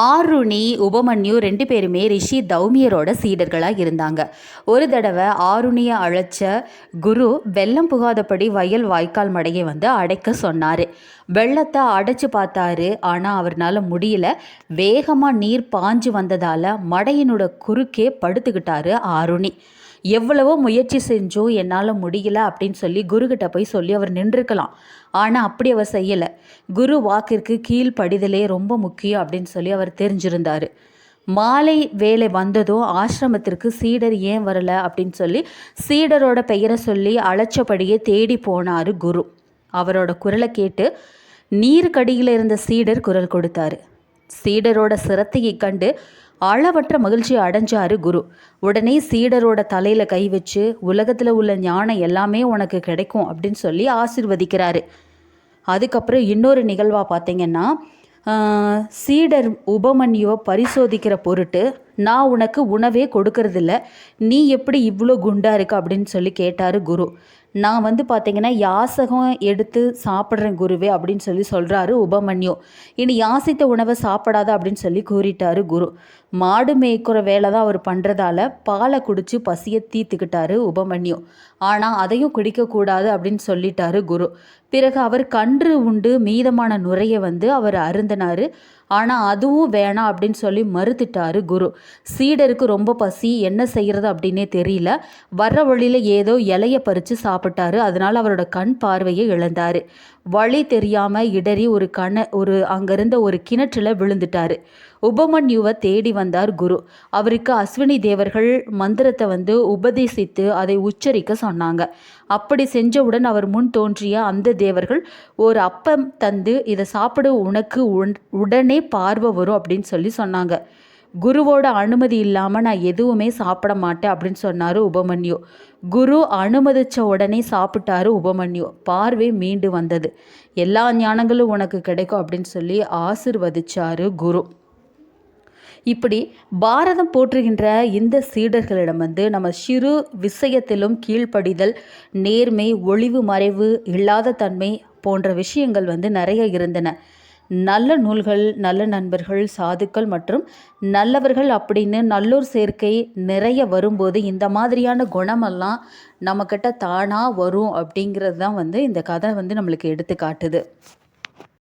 ஆருணி உபமன்யு ரெண்டு பேருமே ரிஷி தௌமியரோட சீடர்களாக இருந்தாங்க. ஒரு தடவை ஆருணியை அழைச்ச குரு வெள்ளம் புகாதபடி வயல் வாய்க்கால் மடையை வந்து அடைக்க சொன்னார். வெள்ளத்தை அடைச்சு பார்த்தாரு. ஆனால் அவர்னால முடியல. வேகமாக நீர் பாஞ்சு வந்ததால் மடையினோட குறுக்கே படுத்துக்கிட்டாரு ஆருணி. எவ்வளவோ முயற்சி செஞ்சோ என்னால் முடியல அப்படின்னு சொல்லி குருக்கிட்ட போய் சொல்லி அவர் நின்றுக்கலாம் ஆனால் அப்படி அவர் செய்யலை. குரு வாக்கிற்கு கீழ்ப்படிதலே ரொம்ப முக்கியம் அப்படின்னு சொல்லி அவர் அவர் தெரிஞ்சிருந்தார். மாலை வேலை வந்ததும் ஆசிரமத்திற்கு சீடர் ஏன் வரல அப்படின்னு சொல்லி சீடரோட பெயரை சொல்லி அழைச்சபடியே தேடி போனார் குரு. அவரோட குரலை கேட்டு நீருக்கடியில் இருந்த சீடர் குரல் கொடுத்தாரு. சீடரோட சிரத்தையை கண்டு அளவற்ற மகிழ்ச்சி அடைஞ்சாரு குரு. உடனே சீடரோட தலையில் கை வச்சு உலகத்தில் உள்ள ஞானம் எல்லாமே உனக்கு கிடைக்கும் அப்படின்னு சொல்லி ஆசிர்வதிக்கிறாரு. அதுக்கப்புறம் இன்னொரு நிகழ்வாக பார்த்தீங்கன்னா சீடர் உபமன்யுவை பரிசோதிக்கிற பொருட்டு நான் உனக்கு உணவே கொடுக்கறதில்ல. நீ எப்படி இவ்வளோ குண்டாக இருக்க அப்படின்னு சொல்லி கேட்டார் குரு. நான் வந்து பார்த்தீங்கன்னா யாசகம் எடுத்து சாப்பிட்றேன் குருவே அப்படின்னு சொல்லி சொல்கிறாரு உபமன்யு. இனி யாசித்த உணவை சாப்பிடாத அப்படின்னு சொல்லி கூறிட்டாரு குரு. மாடு மேய்க்கிற வேலை தான் அவர் பண்ணுறதால பாலை குடிச்சு பசியை தீர்த்துக்கிட்டாரு உபமன்யு. ஆனால் அதையும் குடிக்கக்கூடாது அப்படின்னு சொல்லிட்டாரு குரு. பிறகு அவர் கன்று உண்டு மீதமான நுரையை வந்து அவர் அருந்தினார். ஆனால் அதுவும் வேணாம் அப்படின்னு சொல்லி மறுத்துட்டாரு குரு. சீடருக்கு ரொம்ப பசி என்ன செய்கிறது அப்படின்னே தெரியல. வர்ற வழியில் ஏதோ இலைய பறித்து சாப்பிட்டாரு. அதனால் அவரோட கண் பார்வையை இழந்தார். வழி தெரியாமல் இடறி ஒரு கண ஒரு அங்கிருந்த ஒரு கிணற்றில் விழுந்துட்டார். உபமன்யுவை தேடி வந்தார் குரு. அவருக்கு அஸ்வினி தேவர்கள் மந்திரத்தை வந்து உபதேசித்து அதை உச்சரிக்க சொன்னாங்க. அப்படி செஞ்சவுடன் அவர் முன் தோன்றிய அந்த தேவர்கள் ஒரு அப்பம் தந்து இதை சாப்பிட உனக்கு உடனே பார்வை வரும் அப்படின்னு சொல்லி சொன்னாங்க. குருவோட அனுமதி இல்லாமல் நான் எதுவுமே சாப்பிட மாட்டேன் அப்படின்னு சொன்னார் உபமன்யு. குரு அனுமதித்த உடனே சாப்பிட்டாரு உபமன்யு. பார்வை மீண்டு வந்தது. எல்லா ஞானங்களும் உனக்கு கிடைக்கும் அப்படின்னு சொல்லி ஆசிர்வதிச்சாரு குரு. இப்படி பாரதம் போற்றுகின்ற இந்த சீடர்களிடம் வந்து நம்ம சிறு விஷயத்திலும் கீழ்ப்படிதல் நேர்மை ஒளிவு மறைவு இல்லாத தன்மை போன்ற விஷயங்கள் வந்து நிறைய இருந்தன. நல்ல நூல்கள் நல்ல நண்பர்கள் சாதுக்கள் மற்றும் நல்லவர்கள் அப்படின்னு நல்லூர் சேர்க்கை நிறைய வரும்போது இந்த மாதிரியான குணமெல்லாம் நம்மக்கிட்ட தானாக வரும் அப்படிங்கிறது தான் வந்து இந்த கதை வந்து நம்மளுக்கு எடுத்து காட்டுது.